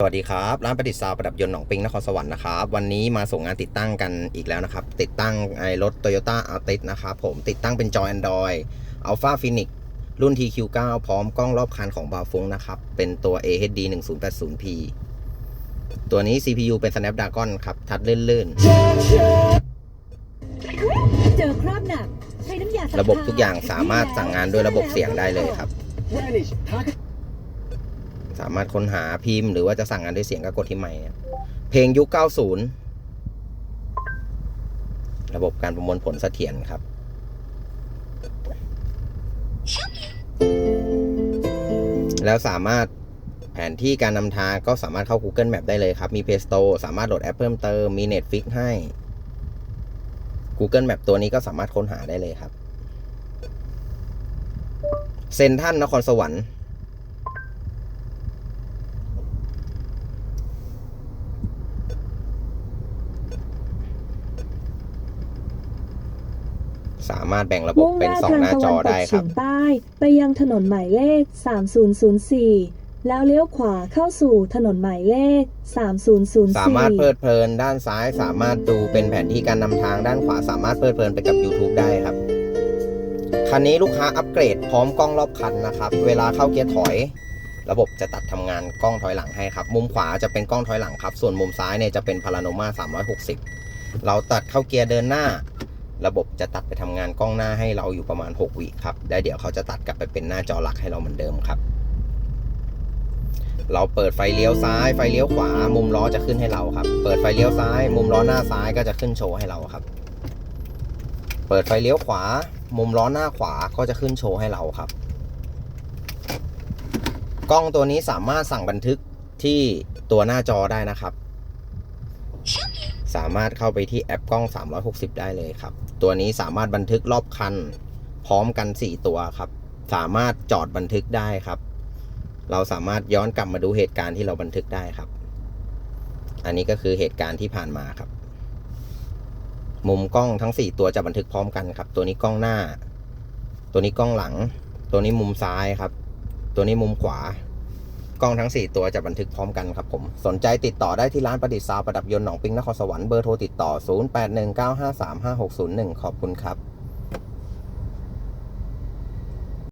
สวัสดีครับ ร้านประดิษฐ์ซาวประดับยนต์หนองปิงนครสวรรค์นะครับ วันนี้มาส่งงานติดตั้งกันอีกแล้วนะครับ ติดตั้งไอ้รถ Toyota Altis นะครับผมติดตั้งเป็นจอ Android Alpha Phoenix รุ่น TQ9 พร้อมกล้องรอบคันของบาฟุงนะครับ เป็นตัว AHD 1080p ตัวนี้ CPU เป็น Snapdragon ครับ ทัดลื่นเจอคราบหนักใช้น้ำยาซักๆระบบผ้ทุกอย่างสามารถสั่งงานด้วยระบบเสียงได้เลยครับ Vanish target สามารถค้นหาพิมพ์หรือว่าจะสั่งงานด้วยเสียงก็กดที่ไมค์เพลงยุค 90 ระบบการประมวลผลเสถียรครับแล้วสามารถแผนที่การนำทางก็สามารถเข้า Google Map ได้เลยครับ มี Play Store สามารถโหลดแอปเพิ่มเติม มี Netflix ให้ Google Map ตัวนี้ก็สามารถค้นหาได้เลยครับ เซนทรันนครสวรรค์ สามารถแบ่งระบบมุ่งหเป็นน้าสองทางหน้าตะจวัอนตได้กคเฉีรัยบงใต้ไปยังถนนหมายเลข 3004 แล้วเลี้ยวขวาเข้าสู่ถนนหมายเลข 3004 สามารถเพลิดเพลินด้านซ้าย สามารถดูเป็นแผนที่การนำทางด้านขวา สามารถเพลิดเพลินไปกับ YouTube ได้ครับ คันนี้ลูกค้าอัปเกรดพร้อมกล้องรอบคันนะครับ เวลาเข้าเกียร์ถอย ระบบจะตัดทำงานกล้องถอยหลังให้ครับ มุมขวาจะเป็นกล้องถอยหลังครับ ส่วนมุมซ้ายเนี่ยจะเป็นพาราโนมา360 เราตัดเข้าเกียร์เดินหน้า ระบบจะตัดไปทำงานกล้องหน้าให้เราอยู่ประมาณ 6 วิครับ แล้วเดี๋ยวเขาจะตัดกลับไปเป็นหน้าจอหลักให้เราเหมือนเดิมครับ เราเปิดไฟเลี้ยวซ้ายไฟเลี้ยวขวา มุมล้อจะขึ้นให้เราครับ เปิดไฟเลี้ยวซ้าย มุมล้อหน้าซ้ายก็จะขึ้นโชว์ให้เราครับ เปิดไฟเลี้ยวขวา มุมล้อหน้าขวาก็จะขึ้นโชว์ให้เราครับ กล้องตัวนี้สามารถสั่งบันทึกที่ตัวหน้าจอได้นะครับ สามารถเข้าไปที่แอปกล้อง 360 ได้เลยครับ ตัวนี้สามารถบันทึกรอบคัน พร้อมกัน 4 ตัวครับ สามารถจอดบันทึกได้ครับ เราสามารถย้อนกลับมาดูเหตุการณ์ที่เราบันทึกได้ครับ อันนี้ก็คือเหตุการณ์ที่ผ่านมาครับ มุมกล้องทั้ง 4 ตัวจะบันทึกพร้อมกันครับ ตัวนี้กล้องหน้า ตัวนี้กล้องหลัง ตัวนี้มุมซ้ายครับ ตัวนี้มุมขวา กล้องทั้ง 4 ตัวจะบันทึกพร้อมกันครับผม สนใจติดต่อได้ที่ร้านประดิษฐ์ซาวประดับยนต์หนองปิงนครสวรรค์เบอร์โทรติดต่อ 0819535601 ขอบคุณครับ